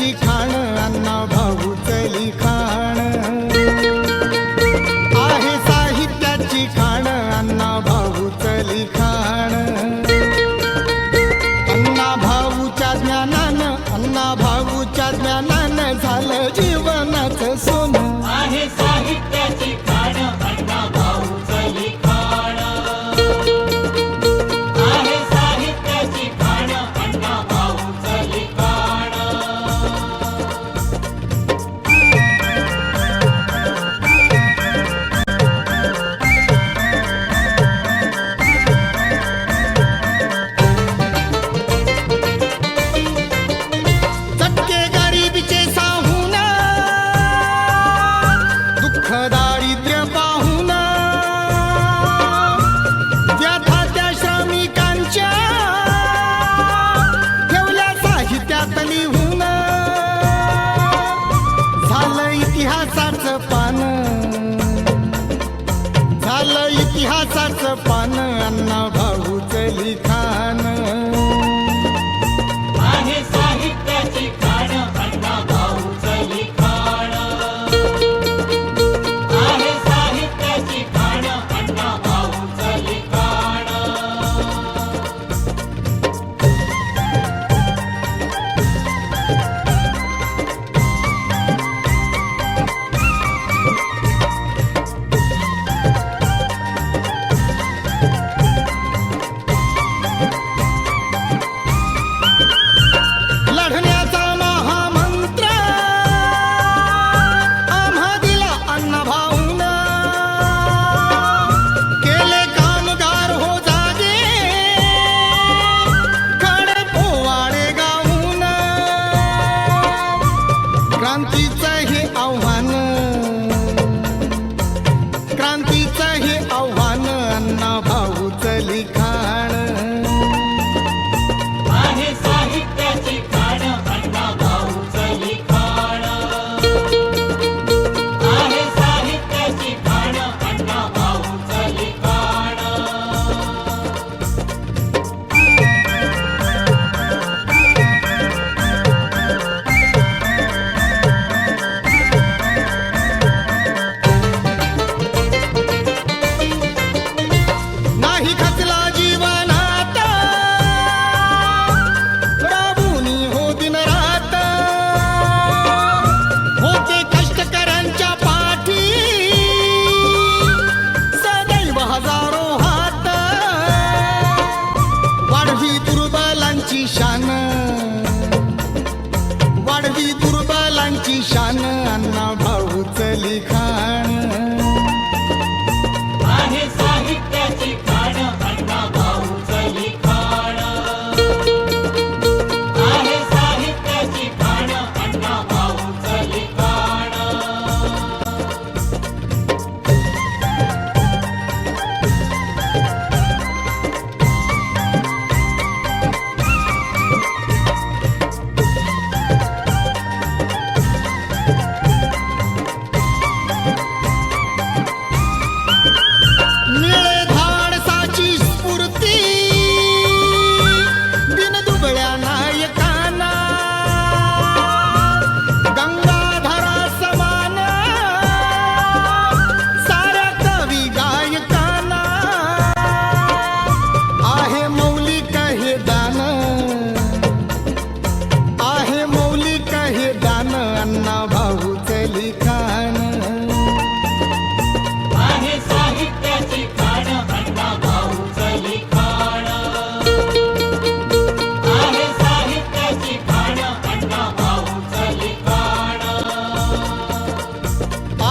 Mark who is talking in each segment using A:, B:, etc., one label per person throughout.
A: chica.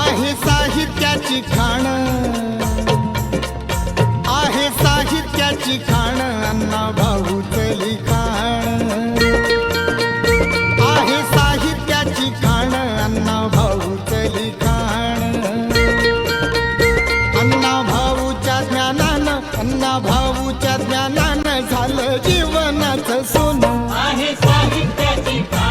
A: आहे साहित्याची खाण. आहे साहित्याची खाण अण्णा भाऊच लिखाण. आहे साहित्याची खाण अण्णा भाऊच लिखाण. अण्णा भाऊच्या ज्ञानानं अण्णा भाऊच्या ज्ञानानं झालं जीवनाचं सोनं.
B: आहे साहित्याची खाण.